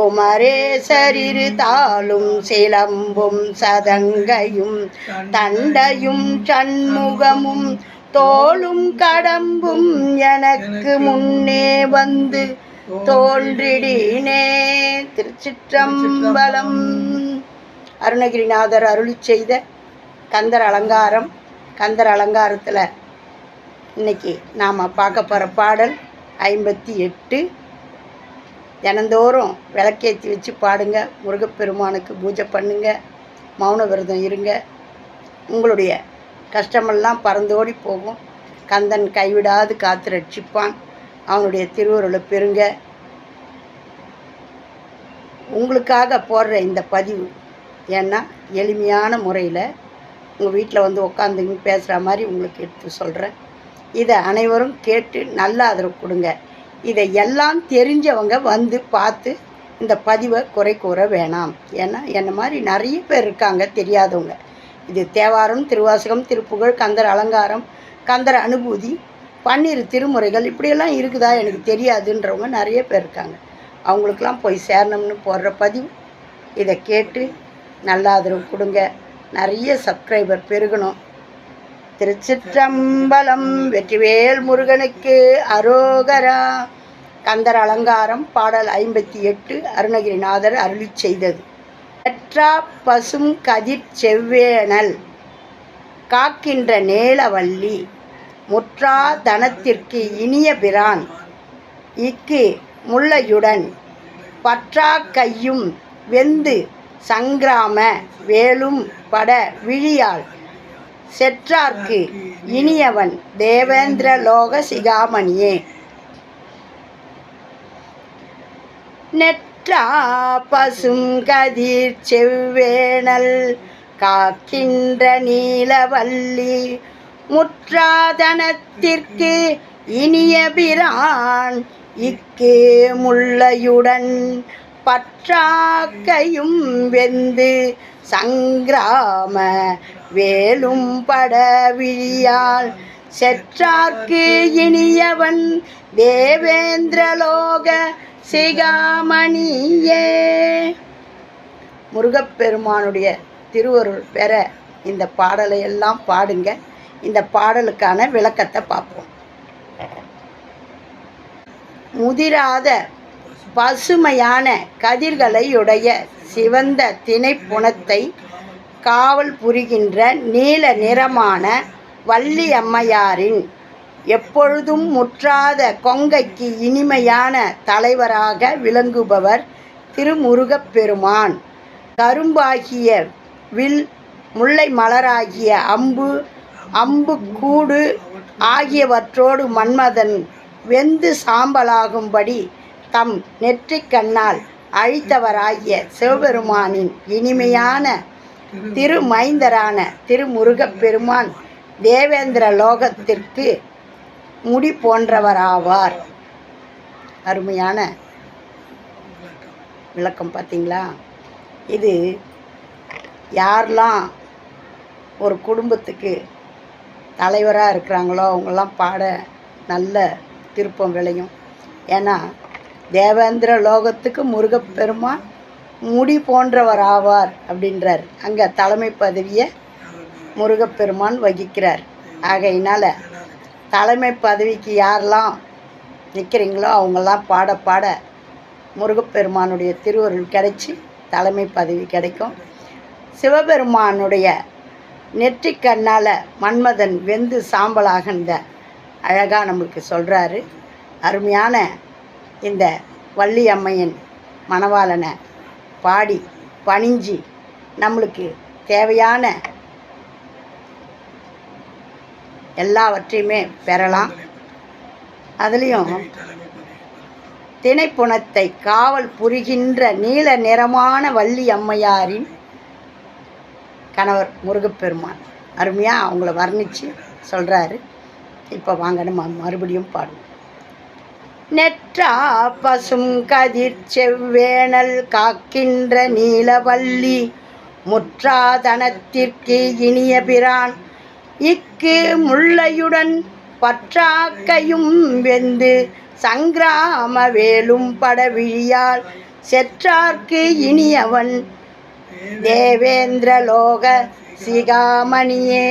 குமரேசரிரு தாளும் சிலம்பும் சதங்கையும் தண்டையும் சண்முகமும் தோளும் கடம்பும் எனக்கு முன்னே வந்து தோன்றிடினே. திருச்சிற்றம்பலம். அருணகிரிநாதர் அருளி செய்த கந்தர் அலங்காரம். கந்தர் அலங்காரத்தில் இன்னைக்கு நாம் பார்க்க போகிற பாடல் ஐம்பத்தி எட்டு. தினந்தோறும் விளக்கேற்றி வச்சு பாடுங்க. முருகப்பெருமானுக்கு பூஜை பண்ணுங்க. மௌன விரதம் இருங்க. உங்களுடைய கஷ்டமெல்லாம் பறந்தோடி போகும். கந்தன் கைவிடாது காத்து ரட்சிப்பான். அவனுடைய திருவுருளை பெறுங்க. உங்களுக்காக போடுற இந்த பதிவு ஏன்னா எளிமையான முறையில் உங்கள் வீட்டில் வந்து உட்காந்துங்க பேசுகிற மாதிரி உங்களுக்கு எடுத்து சொல்கிறேன் இதை அனைவரும் கேட்டு நல்ல ஆதரவு கொடுங்க. இதை எல்லாம் தெரிஞ்சவங்க வந்து பார்த்து இந்த பதிவை குறை கூற வேணாம். ஏன்னா என்ன மாதிரி நிறைய பேர் இருக்காங்க தெரியாதவங்க. இது தேவாரம் திருவாசகம் திருப்புகழ் கந்தர் அலங்காரம் கந்தர் அனுபூதி பன்னிரு திருமுறைகள் இப்படியெல்லாம் இருக்குதா எனக்கு தெரியாதுன்றவங்க நிறைய பேர் இருக்காங்க. அவங்களுக்கெல்லாம் போய் சேரணும்னு போடுற பதிவு. இதை கேட்டு நல்ல ஆதரவு கொடுங்க. நிறைய சப்ஸ்கிரைபர் பெருகணும். திருச்சிற்றம்பலம் வெற்றிவேல் முருகனுக்கு அரோகரா. கந்தர் அலங்காரம் பாடல் ஐம்பத்தி எட்டு அருணகிரிநாதர் அருளி செய்தது. பெற்றா பசும் கதிர் செவ்வேனல் காக்கின்ற நேலவல்லி முற்றா தனத்திற்கு இனிய பிரான் இக்கு முல்லையுடன் பற்றா கையும் வெந்து சங்கிராம வேலும் பட விழியால் செற்றார்க்கு இனியவன் தேவேந்திர லோக சிகாமணியே நெற்றா பசும் கதிர் செவ்வேணல் காக்கின்ற நீலவல்லி முற்றாதனத்திற்கு இனிய பிரான் இக்கே முள்ளையுடன் பற்றாக்கையும் வெந்து சங்கிராம வேலும் பட விழியால் செற்றார்க்கு இனியவன் தேவேந்திரலோக சிகாமணியே. முருகப்பெருமானுடைய திருவருள் பெற இந்த பாடலை எல்லாம் பாடுங்க. இந்த பாடலுக்கான விளக்கத்தை பார்ப்போம். முதிராத பசுமையான கதிர்களையுடைய சிவந்த திணைப்புணத்தை காவல் புரிகின்ற நீல நிறமான வள்ளி அம்மையாரின் எப்பொழுதும் முற்றாத கொங்கைக்கு இனிமையான தலைவராக விளங்குபவர் திருமுருகப்பெருமான். கரும்பாகிய வில் முல்லை மலராகிய அம்பு அம்பு கூடு ஆகியவற்றோடு மன்மதன் வெந்து சாம்பலாகும்படி தம் நெற்றிக்கண்ணால் அழித்தவராகிய சிவபெருமானின் இனிமையான திருமைந்தரான திருமுருகப் பெருமான் தேவேந்திர லோகத்திற்கு முடி போன்றவராவார். அருமையான விளக்கம் பார்த்தீங்களா? இது யாரெல்லாம் ஒரு குடும்பத்துக்கு தலைவராக இருக்கிறாங்களோ அவங்கெல்லாம் பாட நல்ல திருப்பம் விளையும் ஏன்னா தேவேந்திர லோகத்துக்கு முருகப்பெருமான் முடி போன்றவர் ஆவார் அப்படின்றார். அங்கே தலைமை பதவியை முருகப்பெருமான் வகிக்கிறார். ஆகையினால் தலைமை பதவிக்கு யாரெல்லாம் நிற்கிறீங்களோ அவங்கெல்லாம் பாட பாட முருகப்பெருமானுடைய திருவருள் கிடைச்சி தலைமை பதவி கிடைக்கும். சிவபெருமானுடைய நெற்றிக்கண்ணால் மன்மதன் வெந்து சாம்பலாகின்ற அழகாக நம்மளுக்கு சொல்கிறாரு அருமையான இந்த வள்ளி அம்மையின் மணவாளனை பாடி பணிஞ்சு நம்மளுக்கு தேவையான எல்லாவற்றையுமே பெறலாம். அதுலேயும் திணைப்புணத்தை காவல் புரிகின்ற நீல நிறமான வள்ளி அம்மையாரின் கணவர் முருகப்பெருமான். அருமையாக அவங்கள வர்ணித்து சொல்கிறாரு இப்போ வாங்க நம்ம மறுபடியும் பாடுவோம். நெற்றா பசும் கதிர் செவ்வேணல் காக்கின்ற நீலவல்லி முற்றாதனத்திற்கு இனிய பிரான். இக்கு முள்ளையுடன் பற்றாக்கையும் வெந்து சங்கிராம வேலும் படவிழியால் செற்றார்க்கு இனியவன் தேவேந்திர லோக சிகாமணியே.